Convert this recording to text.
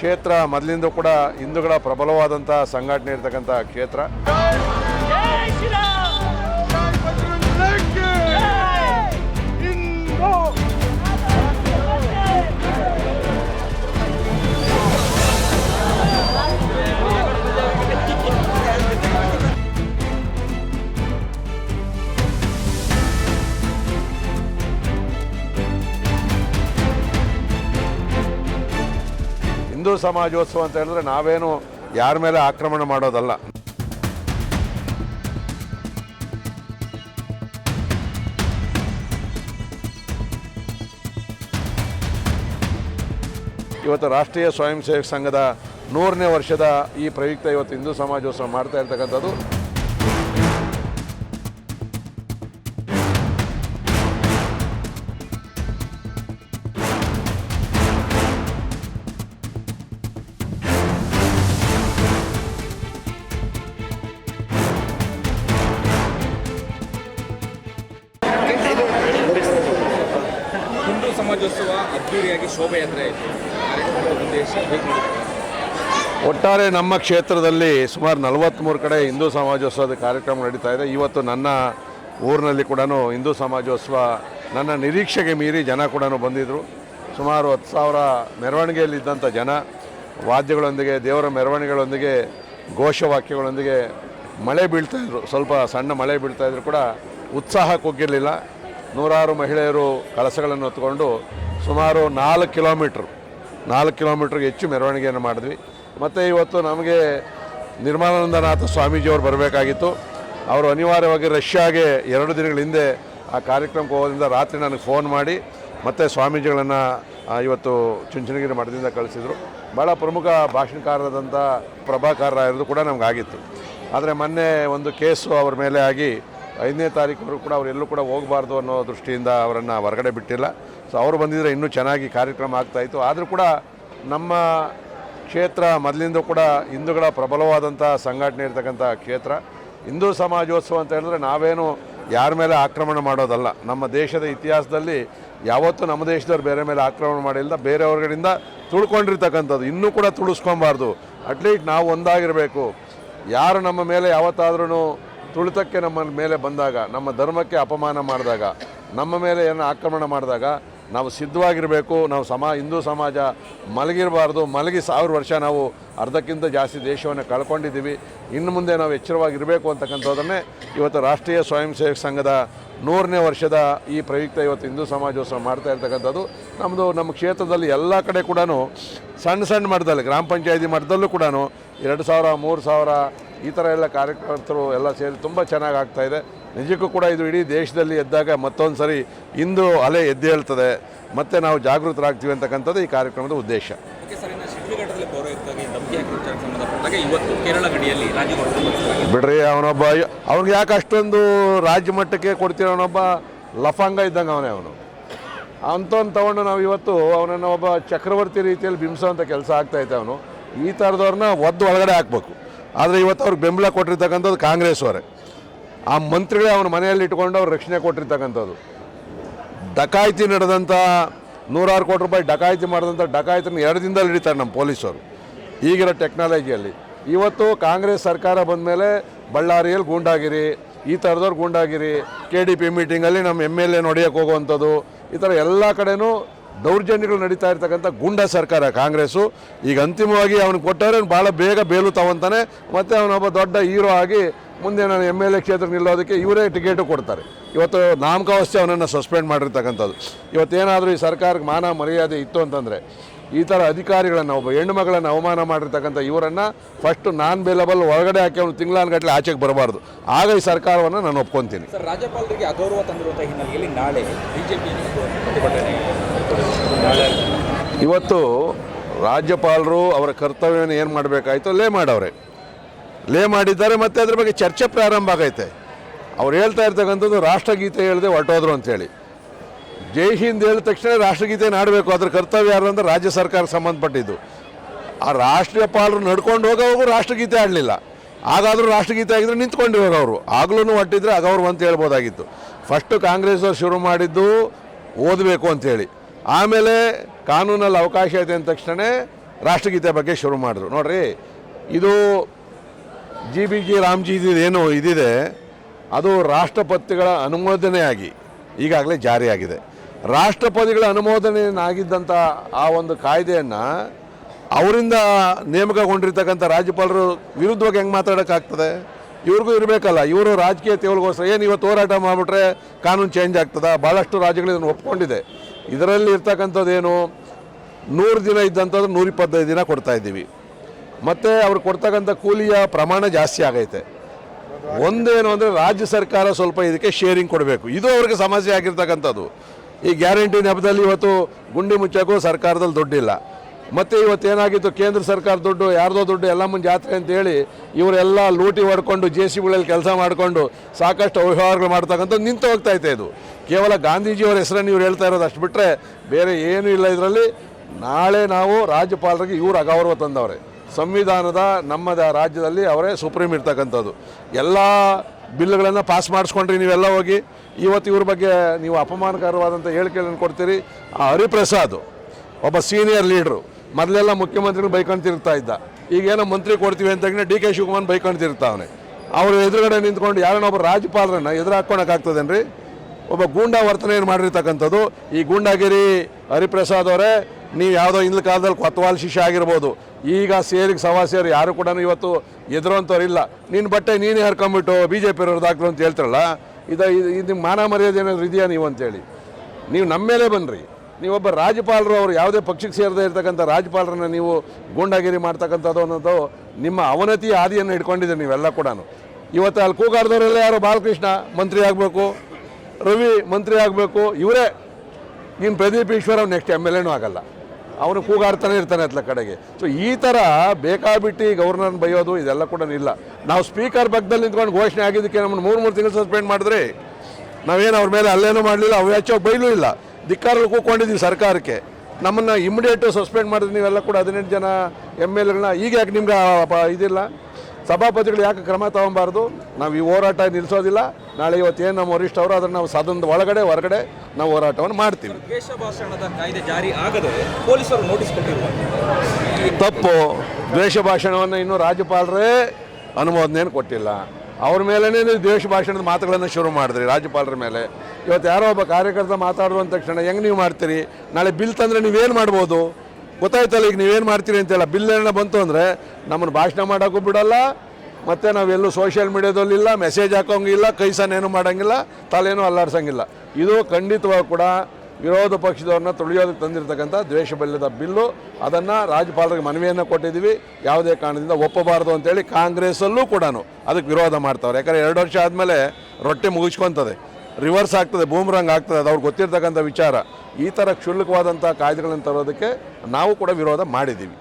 ಕ್ಷೇತ್ರ ಮೊದಲಿಂದ ಕೂಡ ಹಿಂದೂಗಳ ಪ್ರಬಲವಾದಂಥ ಸಂಘಟನೆ ಇರ್ತಕ್ಕಂಥ ಕ್ಷೇತ್ರ. ಸಮಾಜೋತ್ಸವ ಅಂತ ಹೇಳಿದ್ರೆ ನಾವೇನು ಯಾರ ಮೇಲೆ ಆಕ್ರಮಣ ಮಾಡೋದಲ್ಲ. ಇವತ್ತು ರಾಷ್ಟ್ರೀಯ ಸ್ವಯಂ ಸೇವಕ ಸಂಘದ ನೂರನೇ ವರ್ಷದ ಈ ಪ್ರಯುಕ್ತ ಇವತ್ತು ಹಿಂದೂ ಸಮಾಜೋತ್ಸವ ಮಾಡ್ತಾ ಇರ್ತಕ್ಕಂಥದ್ದು. ಒಟ್ಟಾರೆ ನಮ್ಮ ಕ್ಷೇತ್ರದಲ್ಲಿ ಸುಮಾರು ನಲವತ್ತ್ಮೂರು ಕಡೆ ಹಿಂದೂ ಸಮಾಜೋತ್ಸವದ ಕಾರ್ಯಕ್ರಮ ನಡೀತಾ ಇದೆ. ಇವತ್ತು ನನ್ನ ಊರಿನಲ್ಲಿ ಕೂಡ ಹಿಂದೂ ಸಮಾಜೋತ್ಸವ ನನ್ನ ನಿರೀಕ್ಷೆಗೆ ಮೀರಿ ಜನ ಕೂಡ ಬಂದಿದ್ದರು ಸುಮಾರು ಹತ್ತು ಸಾವಿರ ಮೆರವಣಿಗೆಯಲ್ಲಿದ್ದಂಥ ಜನ, ವಾದ್ಯಗಳೊಂದಿಗೆ, ದೇವರ ಮೆರವಣಿಗೆಗಳೊಂದಿಗೆ, ಘೋಷವಾಕ್ಯಗಳೊಂದಿಗೆ ಮಳೆ ಬೀಳ್ತಾಯಿದ್ರು ಸ್ವಲ್ಪ ಸಣ್ಣ ಮಳೆ ಬೀಳ್ತಾಯಿದ್ರು ಕೂಡ ಉತ್ಸಾಹ ಕುಗ್ಗಿರಲಿಲ್ಲ ನೂರಾರು ಮಹಿಳೆಯರು ಕಳಸಗಳನ್ನು ಹೊತ್ಕೊಂಡು ಸುಮಾರು ನಾಲ್ಕು ಕಿಲೋಮೀಟ್ರ್. ನಾಲ್ಕು ಕಿಲೋಮೀಟ್ರಿಗೆ ಹೆಚ್ಚು ಮೆರವಣಿಗೆಯನ್ನು ಮಾಡಿದ್ವಿ. ಮತ್ತು ಇವತ್ತು ನಮಗೆ ನಿರ್ಮಲಾನಂದನಾಥ ಸ್ವಾಮೀಜಿಯವರು ಬರಬೇಕಾಗಿತ್ತು. ಅವರು ಅನಿವಾರ್ಯವಾಗಿ ರಷ್ಯಾಗೆ ಎರಡು ದಿನಗಳ ಹಿಂದೆ ಆ ಕಾರ್ಯಕ್ರಮಕ್ಕೆ ಹೋಗೋದ್ರಿಂದ ರಾತ್ರಿ ನನಗೆ ಫೋನ್ ಮಾಡಿ ಮತ್ತೆ ಸ್ವಾಮೀಜಿಗಳನ್ನು ಇವತ್ತು ಚುಂಚನಗಿರಿ ಮಠದಿಂದ ಕಳಿಸಿದರು. ಭಾಳ ಪ್ರಮುಖ ಭಾಷಣಕಾರರಾದಂಥ ಪ್ರಭಾಕಾರರಾಗಿರೋದು ಕೂಡ ನಮಗಾಗಿತ್ತು ಆದರೆ ಮೊನ್ನೆ ಒಂದು ಕೇಸು ಅವ್ರ ಮೇಲೆ ಆಗಿ ಐದನೇ ತಾರೀಕು ಕೂಡ ಅವರೆಲ್ಲೂ ಕೂಡ ಹೋಗಬಾರ್ದು ಅನ್ನೋ ದೃಷ್ಟಿಯಿಂದ ಅವರನ್ನು ಹೊರಗಡೆ ಬಿಟ್ಟಿಲ್ಲ. ಸೊ ಅವರು ಬಂದಿದ್ದರೆ ಇನ್ನೂ ಚೆನ್ನಾಗಿ ಕಾರ್ಯಕ್ರಮ ಆಗ್ತಾಯಿತ್ತು ಆದರೂ ಕೂಡ ನಮ್ಮ ಕ್ಷೇತ್ರ ಮೊದಲಿಂದ ಕೂಡ ಹಿಂದೂಗಳ ಪ್ರಬಲವಾದಂಥ ಸಂಘಟನೆ ಇರತಕ್ಕಂಥ ಕ್ಷೇತ್ರ. ಹಿಂದೂ ಸಮಾಜೋತ್ಸವ ಅಂತ ಹೇಳಿದ್ರೆ ನಾವೇನು ಯಾರ ಮೇಲೆ ಆಕ್ರಮಣ ಮಾಡೋದಲ್ಲ. ನಮ್ಮ ದೇಶದ ಇತಿಹಾಸದಲ್ಲಿ ಯಾವತ್ತೂ ನಮ್ಮ ದೇಶದವ್ರು ಬೇರೆ ಮೇಲೆ ಆಕ್ರಮಣ ಮಾಡಿಲ್ಲ. ಬೇರೆಯವ್ರಗಳಿಂದ ತುಳ್ಕೊಂಡಿರ್ತಕ್ಕಂಥದ್ದು. ಇನ್ನೂ ಕೂಡ ತುಳಿಸ್ಕೊಬಾರ್ದು. ಅಟ್ಲೀಸ್ಟ್ ನಾವು ಒಂದಾಗಿರಬೇಕು. ಯಾರು ನಮ್ಮ ಮೇಲೆ ಯಾವತ್ತಾದ್ರೂ ತುಳಿತಕ್ಕೆ ನಮ್ಮ ಮೇಲೆ ಬಂದಾಗ, ನಮ್ಮ ಧರ್ಮಕ್ಕೆ ಅಪಮಾನ ಮಾಡಿದಾಗ, ನಮ್ಮ ಮೇಲೆ ಏನೋ ಆಕ್ರಮಣ ಮಾಡಿದಾಗ ನಾವು ಸಿದ್ಧವಾಗಿರಬೇಕು, ನಾವು ಸಮ, ಹಿಂದೂ ಸಮಾಜ ಮಲಗಿರಬಾರ್ದು, ಮಲಗಿ ಸಾವಿರ ವರ್ಷ ನಾವು ಅರ್ಧಕ್ಕಿಂತ ಜಾಸ್ತಿ ದೇಶವನ್ನು ಕಳ್ಕೊಂಡಿದ್ದೀವಿ, ಇನ್ನು ಮುಂದೆ ನಾವು ಎಚ್ಚರವಾಗಿರಬೇಕು ಅಂತಕ್ಕಂಥದ್ದನ್ನೇ ಇವತ್ತು ರಾಷ್ಟ್ರೀಯ ಸ್ವಯಂ ಸೇವಕ ಸಂಘದ ನೂರನೇ ವರ್ಷದ ಈ ಪ್ರಯುಕ್ತ ಇವತ್ತು ಹಿಂದೂ ಸಮಾಜೋತ್ಸವ ಮಾಡ್ತಾ ಇರ್ತಕ್ಕಂಥದ್ದು. ನಮ್ಮದು ನಮ್ಮ ಕ್ಷೇತ್ರದಲ್ಲಿ ಎಲ್ಲ ಕಡೆ ಕೂಡ ಸಣ್ಣ ಸಣ್ಣ ಮಟ್ಟದಲ್ಲಿ, ಗ್ರಾಮ ಪಂಚಾಯತಿ ಮಟ್ಟದಲ್ಲೂ ಕೂಡ ಎರಡು ಸಾವಿರ, ಮೂರು ಸಾವಿರ ಈ ಥರ ಎಲ್ಲ ಕಾರ್ಯಕರ್ತರು ಎಲ್ಲ ಸೇರಿ ತುಂಬ ಚೆನ್ನಾಗಿ ಆಗ್ತಾಯಿದೆ ನಿಜಕ್ಕೂ ಕೂಡ ಇದು ಇಡೀ ದೇಶದಲ್ಲಿ ಎದ್ದಾಗ ಮತ್ತೊಂದು ಸರಿ ಇಂದು ಅಲೆ ಎದ್ದೇಳ್ತದೆ ಮತ್ತೆ ನಾವು ಜಾಗೃತರಾಗ್ತೀವಿ ಅಂತಕ್ಕಂಥದ್ದು ಈ ಕಾರ್ಯಕ್ರಮದ ಉದ್ದೇಶ. ಬಿಡ್ರಿ ಅವನೊಬ್ಬ ಅವ್ನಿಗೆ ಯಾಕೆ ಅಷ್ಟೊಂದು ರಾಜ್ಯ ಮಟ್ಟಕ್ಕೆ ಕೊಡ್ತೀರವನೊಬ್ಬ ಲಫಾಂಗ ಇದ್ದಂಗೆ ಅವನೇ ಅವನು. ಅಂಥವ್ನು ತಗೊಂಡು ನಾವು ಇವತ್ತು ಅವನನ್ನು ಒಬ್ಬ ಚಕ್ರವರ್ತಿ ರೀತಿಯಲ್ಲಿ ಬಿಂಬಿಸೋಂಥ ಕೆಲಸ ಆಗ್ತಾಯಿತ್ತು ಅವನು. ಈ ಥರದವ್ರನ್ನ ಒದ್ದು ಒಳಗಡೆ ಹಾಕ್ಬೇಕು. ಆದರೆ ಇವತ್ತು ಅವ್ರಿಗೆ ಬೆಂಬಲ ಕೊಟ್ಟಿರ್ತಕ್ಕಂಥದ್ದು ಕಾಂಗ್ರೆಸ್ ಅವರೇ ಆ ಮಂತ್ರಿಗಳೇ ಅವನ ಮನೆಯಲ್ಲಿ ಇಟ್ಕೊಂಡು ಅವ್ರು ರಕ್ಷಣೆ ಕೊಟ್ಟಿರ್ತಕ್ಕಂಥದ್ದು. ಡಕಾಯಿತಿ ನಡೆದಂಥ ನೂರಾರು ಕೋಟಿ ರೂಪಾಯಿ ಡಕಾಯಿತಿ ಮಾಡಿದಂಥ ಡಕಾಯಿತಿನ ಎರಡು ದಿನದಲ್ಲಿ ಹಿಡಿತಾರೆ ನಮ್ಮ ಪೊಲೀಸರು. ಈಗಿರೋ ಟೆಕ್ನಾಲಜಿಯಲ್ಲಿ. ಇವತ್ತು ಕಾಂಗ್ರೆಸ್ ಸರ್ಕಾರ ಬಂದ ಮೇಲೆ ಬಳ್ಳಾರಿಯಲ್ಲಿ ಗೂಂಡಾಗಿರಿ, ಈ ಥರದವ್ರು ಗೂಂಡಾಗಿರಿ, ಕೆ ಡಿ ಪಿ ಮೀಟಿಂಗಲ್ಲಿ ನಮ್ಮ ಎಂ ಎಲ್ ಎ ನೋಡಿಯೋಕೆ ಹೋಗುವಂಥದ್ದು, ಈ ಥರ ಎಲ್ಲ ಕಡೆನೂ ದೌರ್ಜನ್ಯಗಳು ನಡೀತಾ ಇರ್ತಕ್ಕಂಥ ಗುಂಡ ಸರ್ಕಾರ ಕಾಂಗ್ರೆಸ್ಸು. ಈಗ ಅಂತಿಮವಾಗಿ ಅವನಿಗೆ ಕೊಟ್ಟರೆ ಅವ್ನು ಭಾಳ ಬೇಗ ಬೇಲು ತಗೊಂತಾನೆ ಮತ್ತು ಅವನೊಬ್ಬ ದೊಡ್ಡ ಹೀರೋ ಆಗಿ ಮುಂದೆ ನಾನು ಎಂ ಎಲ್ ಎ ಕ್ಷೇತ್ರಕ್ಕೆ ನಿಲ್ಲೋದಕ್ಕೆ ಇವರೇ ಟಿಕೆಟು ಕೊಡ್ತಾರೆ. ಇವತ್ತು ನಾಮಕಾವಸ್ಥೆ ಅವನನ್ನು ಸಸ್ಪೆಂಡ್ ಮಾಡಿರ್ತಕ್ಕಂಥದ್ದು. ಇವತ್ತೇನಾದರೂ ಈ ಸರ್ಕಾರಕ್ಕೆ ಮಾನ ಮರ್ಯಾದೆ ಇತ್ತು ಅಂತಂದರೆ ಈ ಥರ ಅಧಿಕಾರಿಗಳನ್ನು ಒಬ್ಬ ಹೆಣ್ಣು ಮಗಳನ್ನು ಅವಮಾನ ಮಾಡಿರ್ತಕ್ಕಂಥ ಇವರನ್ನು ಫಸ್ಟ್ ನಾನ್ ಬೇಲಬಲ್ ಒಳಗಡೆ ಹಾಕಿ ಅವನು ತಿಂಗಳಾನ್ಗಟ್ಟಲೆ ಆಚೆಗೆ ಬರಬಾರ್ದು. ಆಗ ಈ ಸರ್ಕಾರವನ್ನು ನಾನು ಒಪ್ಕೊತೀನಿ. ಸರ್ ರಾಜ್ಯಪಾಲರಿಗೆ ಅಗೌರವ ತಂದಿರುವಂಥ ಹಿನ್ನೆಲೆಯಲ್ಲಿ ನಾಳೆ ಬಿಜೆಪಿ ಇವತ್ತು ರಾಜ್ಯಪಾಲರು ಅವರ ಕರ್ತವ್ಯವನ್ನು ಏನು ಮಾಡಬೇಕಾಯ್ತು? ಲೇ ಮಾಡವ್ರೆ ಲೇ ಮಾಡಿದ್ದಾರೆ ಮತ್ತು ಅದ್ರ ಬಗ್ಗೆ ಚರ್ಚೆ ಪ್ರಾರಂಭ ಆಗೈತೆ. ಅವ್ರು ಹೇಳ್ತಾ ಇರ್ತಕ್ಕಂಥದ್ದು ರಾಷ್ಟ್ರಗೀತೆ ಹೇಳಿದೆ ಹೊರಟೋದ್ರು ಅಂತೇಳಿ ಜೈ ಹಿಂದ್ ಹೇಳಿದ ತಕ್ಷಣ ರಾಷ್ಟ್ರಗೀತೆ ಆಡಬೇಕು. ಅದ್ರ ಕರ್ತವ್ಯ ಯಾರು ಅಂದ್ರೆ ರಾಜ್ಯ ಸರ್ಕಾರ ಸಂಬಂಧಪಟ್ಟಿದ್ದು. ಆ ರಾಷ್ಟ್ರೀಯ ಪಾಲರು ನಡ್ಕೊಂಡು ಹೋಗೋವಾಗ ರಾಷ್ಟ್ರಗೀತೆ ಆಡಲಿಲ್ಲ. ಆಗಾದರೂ ರಾಷ್ಟ್ರಗೀತೆ ಆಗಿದ್ರೆ ನಿಂತ್ಕೊಂಡು ಅವರು ಆಗ್ಲೂ ಹೊಟ್ಟಿದ್ರೆ ಅವ್ರು ಅಂತ ಹೇಳ್ಬೋದಾಗಿತ್ತು. ಫಸ್ಟು ಕಾಂಗ್ರೆಸ್ ಅವ್ರು ಶುರು ಮಾಡಿದ್ದು ಓದಬೇಕು ಅಂಥೇಳಿ ಆಮೇಲೆ ಕಾನೂನಲ್ಲಿ ಅವಕಾಶ ಇದೆ ಅಂದ ತಕ್ಷಣ ರಾಷ್ಟ್ರಗೀತೆ ಬಗ್ಗೆ ಶುರು ಮಾಡಿದ್ರು. ನೋಡ್ರಿ, ಇದು ಜಿ ಬಿ ಜಿ ರಾಮ್ಜಿ ಏನು ಇದಿದೆ, ಅದು ರಾಷ್ಟ್ರಪತಿಗಳ ಅನುಮೋದನೆಯಾಗಿ ಈಗಾಗಲೇ ಜಾರಿಯಾಗಿದೆ. ರಾಷ್ಟ್ರಪತಿಗಳ ಅನುಮೋದನೆಯನ್ನಾಗಿದ್ದಂಥ ಆ ಒಂದು ಕಾಯ್ದೆಯನ್ನು ಅವರಿಂದ ನೇಮಕಗೊಂಡಿರ್ತಕ್ಕಂಥ ರಾಜ್ಯಪಾಲರು ವಿರುದ್ಧವಾಗಿ ಹೆಂಗೆ ಮಾತಾಡೋಕ್ಕಾಗ್ತದೆ? ಇವ್ರಿಗೂ ಇರಬೇಕಲ್ಲ, ಇವರು ರಾಜಕೀಯ ತೇವಳಿಗೋಸ್ಕರ ಏನು ಇವತ್ತು ಹೋರಾಟ ಮಾಡಿಬಿಟ್ರೆ ಕಾನೂನು ಚೇಂಜ್ ಆಗ್ತದೆ? ಭಾಳಷ್ಟು ರಾಜ್ಯಗಳು ಇದನ್ನು ಒಪ್ಕೊಂಡಿದೆ. ಇದರಲ್ಲಿ ಇರ್ತಕ್ಕಂಥದ್ದೇನು ನೂರು ದಿನ ಇದ್ದಂಥದ್ದು ನೂರಿಪ್ಪತ್ತೈದು ದಿನ ಕೊಡ್ತಾ ಇದ್ದೀವಿ. ಮತ್ತು ಅವ್ರು ಕೊಡ್ತಕ್ಕಂಥ ಕೂಲಿಯ ಪ್ರಮಾಣ ಜಾಸ್ತಿ ಆಗೈತೆ. ಒಂದೇನು ಅಂದರೆ ರಾಜ್ಯ ಸರ್ಕಾರ ಸ್ವಲ್ಪ ಇದಕ್ಕೆ ಶೇರಿಂಗ್ ಕೊಡಬೇಕು. ಇದು ಅವ್ರಿಗೆ ಸಮಸ್ಯೆ ಆಗಿರ್ತಕ್ಕಂಥದ್ದು. ಈ ಗ್ಯಾರಂಟಿ ನೆಪದಲ್ಲಿ ಇವತ್ತು ಗುಂಡಿ ಮುಚ್ಚಕ್ಕೂ ಸರ್ಕಾರದಲ್ಲಿ ದುಡ್ಡಿಲ್ಲ. ಮತ್ತು ಇವತ್ತು ಏನಾಗಿತ್ತು? ಕೇಂದ್ರ ಸರ್ಕಾರ ದುಡ್ಡು, ಯಾರ್ದೋ ದುಡ್ಡು ಎಲ್ಲಮ್ಮನ ಜಾತ್ರೆ ಅಂತೇಳಿ ಇವರೆಲ್ಲ ಲೂಟಿ ಹೊಡ್ಕೊಂಡು ಜೆ ಸಿ ಬಿಗಳಲ್ಲಿ ಕೆಲಸ ಮಾಡಿಕೊಂಡು ಸಾಕಷ್ಟು ಅವ್ಯವಹಾರಗಳು ಮಾಡ್ತಕ್ಕಂಥ ನಿಂತು ಹೋಗ್ತಾ ಇದೆ ಇದು. ಕೇವಲ ಗಾಂಧೀಜಿಯವರ ಹೆಸರನ್ನು ಇವ್ರು ಹೇಳ್ತಾ ಇರೋದು ಅಷ್ಟು ಬಿಟ್ಟರೆ ಬೇರೆ ಏನೂ ಇಲ್ಲ ಇದರಲ್ಲಿ. ನಾಳೆ ನಾವು ರಾಜ್ಯಪಾಲರಿಗೆ ಇವರು ಅಗೌರವ ತಂದವ್ರೆ. ಸಂವಿಧಾನದ ನಮ್ಮ ರಾಜ್ಯದಲ್ಲಿ ಅವರೇ ಸುಪ್ರೀಂ ಇರ್ತಕ್ಕಂಥದ್ದು. ಎಲ್ಲ ಬಿಲ್ಗಳನ್ನು ಪಾಸ್ ಮಾಡಿಸ್ಕೊಂಡ್ರಿ ನೀವೆಲ್ಲ ಹೋಗಿ. ಇವತ್ತು ಇವ್ರ ಬಗ್ಗೆ ನೀವು ಅಪಮಾನಕರವಾದಂಥ ಹೇಳಿಕೆಗಳನ್ನು ಕೊಡ್ತೀರಿ. ಆ ಹರಿಪ್ರಸಾದ್ ಒಬ್ಬ ಸೀನಿಯರ್ ಲೀಡ್ರು, ಮೊದಲೆಲ್ಲ ಮುಖ್ಯಮಂತ್ರಿಗಳು ಬೈಕೊಂತಿರ್ತಾ ಇದ್ದ. ಈಗೇನೋ ಮಂತ್ರಿ ಕೊಡ್ತೀವಿ ಅಂತ ಡಿ ಕೆ ಶಿವಕುಮಾರ್ ಬೈಕೊಂತಿರ್ತಾವನೆ. ಅವ್ರ ಎದುರುಗಡೆ ನಿಂತ್ಕೊಂಡು ಯಾರನ್ನ ಒಬ್ಬ ರಾಜ್ಯಪಾಲರನ್ನ ಎದುರು ಹಾಕ್ಕೊಳಕ್ಕಾಗ್ತದೇನ್ರಿ ಒಬ್ಬ ಗೂಂಡಾ ವರ್ತನೆಯನ್ನು ಮಾಡಿರ್ತಕ್ಕಂಥದ್ದು. ಈ ಗೂಂಡಾಗಿರಿ ಹರಿಪ್ರಸಾದ್ ಅವರೇ, ನೀವು ಯಾವುದೋ ಹಿಂದಿನ ಕಾಲದಲ್ಲಿ ಕೊತ್ವಾಲ್ ಶಿಷ್ಯ ಆಗಿರ್ಬೋದು ಈಗ ಸೇರಿಗೆ ಸವಾಸಿಯರು ಯಾರು ಕೂಡ ಇವತ್ತು ಎದುರುವಂಥವ್ರು ಇಲ್ಲ ನಿನ್ನ ಬಟ್ಟೆ ನೀನೇ ಹರ್ಕೊಂಬಿಟ್ಟು ಬಿ ಜೆ ಪಿಯವ್ರದ್ದು ಹಾಕ್ರು ಅಂತ ಹೇಳ್ತಾರಲ್ಲ, ಇದು ಇದು ಮಾನ ಮರ್ಯಾದೆ ಏನಾದ್ರು ಇದೆಯಾ ನೀವು ಅಂತೇಳಿ. ನೀವು ನಮ್ಮ ಮೇಲೆ ಬನ್ನಿರಿ ನೀವೊಬ್ಬ ರಾಜ್ಯಪಾಲರು, ಅವರು ಯಾವುದೇ ಪಕ್ಷಕ್ಕೆ ಸೇರದೇ ಇರ್ತಕ್ಕಂಥ ರಾಜ್ಯಪಾಲರನ್ನ ನೀವು ಗೂಂಡಾಗಿರಿ ಮಾಡ್ತಕ್ಕಂಥದ್ದು ಅನ್ನೋದು ನಿಮ್ಮ ಅವನತಿಯ ಹಾದಿಯನ್ನು ಇಟ್ಕೊಂಡಿದ್ದೀರಿ ನೀವೆಲ್ಲ ಕೂಡ ಇವತ್ತು ಅಲ್ಲಿ ಕೂಗಾಡ್ದವರೆಲ್ಲ ಯಾರು? ಬಾಲಕೃಷ್ಣ, ಮಂತ್ರಿ ಆಗಬೇಕು, ರವಿ ಮಂತ್ರಿ ಆಗಬೇಕು, ಇವರೇ. ನಿಮ್ಮ Pradeep Eshwar next M L ಎನೂ ಆಗಲ್ಲ. ಅವನು ಕೂಗಾಡ್ತಾನೆ ಇರ್ತಾನೆ ಅತ್ಲ ಕಡೆಗೆ. ಸೊ ಈ ಥರ ಬೇಕಾಬಿಟ್ಟು ಗವರ್ನರ್ನ ಬೈಯೋದು ಇದೆಲ್ಲ ಕೂಡ ಇಲ್ಲ. ನಾವು ಸ್ಪೀಕರ್ ಪಕ್ಕದಲ್ಲಿ ನಿಂತ್ಕೊಂಡು ಘೋಷಣೆ ಆಗಿದ್ದಕ್ಕೆ ನಮ್ಮನ್ನು ಮೂರು ಮೂರು ತಿಂಗಳು ಸಸ್ಪೆಂಡ್ ಮಾಡಿದ್ರೆ ನಾವೇನು ಅವ್ರ ಮೇಲೆ ಅಲ್ಲೇನೂ ಮಾಡಲಿಲ್ಲ ಅವ್ರು ಹೆಚ್ಚು ಬೈಲೂ ಇಲ್ಲ. ಧಿಕ್ಕಾರಲ್ಲಿ ಕೂಕೊಂಡಿದ್ದೀವಿ ಸರ್ಕಾರಕ್ಕೆ. ನಮ್ಮನ್ನು ಇಮಿಡಿಯೇಟು ಸಸ್ಪೆಂಡ್ ಮಾಡಿದ್ರೆ ನೀವೆಲ್ಲ ಕೂಡ ಹದಿನೆಂಟು ಜನ ಎಂ ಎಲ್ ಎಗಳನ್ನ, ಈಗ ಯಾಕೆ ನಿಮ್ಗೆ ಇದಿಲ್ಲ? ಸಭಾಪತಿಗಳು ಯಾಕೆ ಕ್ರಮ ತಗೊಬಾರ್ದು? ನಾವು ಈ ಹೋರಾಟ ನಿಲ್ಲಿಸೋದಿಲ್ಲ ನಾಳೆ ಇವತ್ತೇನು ನಮ್ಮ ವರಿಷ್ಠವರು ಅದನ್ನು ನಾವು ಸದನದ ಒಳಗಡೆ ಹೊರಗಡೆ ನಾವು ಹೋರಾಟವನ್ನು ಮಾಡ್ತೀವಿ. ಭಾಷಣದ ಕಾಯ್ದೆ ಜಾರಿ ಆಗದೆ ಪೊಲೀಸರು ನೋಟಿಸ್ ತಪ್ಪು. ದ್ವೇಷ ಭಾಷಣವನ್ನು ಇನ್ನೂ ರಾಜ್ಯಪಾಲರೇ ಅನುಮೋದನೆಯನ್ನು ಕೊಟ್ಟಿಲ್ಲ. ಅವ್ರ ಮೇಲೇ ದ್ವೇಷ ಭಾಷಣದ ಮಾತುಗಳನ್ನು ಶುರು ಮಾಡಿದ್ರಿ ರಾಜ್ಯಪಾಲರ ಮೇಲೆ. ಇವತ್ತು ಯಾರೋ ಒಬ್ಬ ಕಾರ್ಯಕರ್ತ ಮಾತಾಡುವ ತಕ್ಷಣ ಹೆಂಗೆ ನೀವು ಮಾಡ್ತೀರಿ? ನಾಳೆ ಬಿಲ್ ತಂದರೆ ನೀವೇನು ಮಾಡ್ಬೋದು? ಗೊತ್ತಾಯ್ತಲ್ಲ, ಈಗ ನೀವೇನು ಮಾಡ್ತೀರಿ ಅಂತೆಲ್ಲ ಬಿಲ್ ಏನೋ ಬಂತು ಅಂದರೆ ನಮ್ಮನ್ನು ಭಾಷಣ ಮಾಡೋಕ್ಕೂ ಬಿಡಲ್ಲ, ಮತ್ತು ನಾವೆಲ್ಲೂ ಸೋಷಿಯಲ್ ಮೀಡಿಯಾದಲ್ಲಿಲ್ಲ ಮೆಸೇಜ್ ಹಾಕೋಂಗಿಲ್ಲ, ಕೈ ಸನ್ನೇನು ಮಾಡೋಂಗಿಲ್ಲ, ತಲೆನೂ ಅಲ್ಲಾಡ್ಸೋಂಗಿಲ್ಲ. ಇದು ಖಂಡಿತವಾಗಿ ಕೂಡ ವಿರೋಧ ಪಕ್ಷದವ್ರನ್ನ ತುಳಿಯೋದಕ್ಕೆ ತಂದಿರತಕ್ಕಂಥ ದ್ವೇಷ ಬಲ್ಯದ ಬಿಲ್ಲು. ಅದನ್ನು ರಾಜ್ಯಪಾಲರಿಗೆ ಮನವಿಯನ್ನು ಕೊಟ್ಟಿದ್ದೀವಿ. ಯಾವುದೇ ಕಾರಣದಿಂದ ಒಪ್ಪಬಾರದು ಅಂತೇಳಿ ಕಾಂಗ್ರೆಸ್ಸಲ್ಲೂ ಕೂಡ ಅದಕ್ಕೆ ವಿರೋಧ ಮಾಡ್ತಾವ್ರೆ. ಯಾಕಂದರೆ ಎರಡು ವರ್ಷ ಆದಮೇಲೆ ರೊಟ್ಟೆ ಮುಗಿಸ್ಕೊತದೆ. ರಿವರ್ಸ್ ಆಗ್ತದೆ, ಬೂಮ್ರಂಗ್ ಆಗ್ತದೆ ಅದು ಅವ್ರಿಗೆ ಗೊತ್ತಿರ್ತಕ್ಕಂಥ ವಿಚಾರ. ಈ ಥರ ಕ್ಷುಲ್ಲಕವಾದಂಥ ಕಾಯ್ದೆಗಳನ್ನು ತರೋದಕ್ಕೆ ನಾವು ಕೂಡ ವಿರೋಧ ಮಾಡಿದ್ದೀವಿ.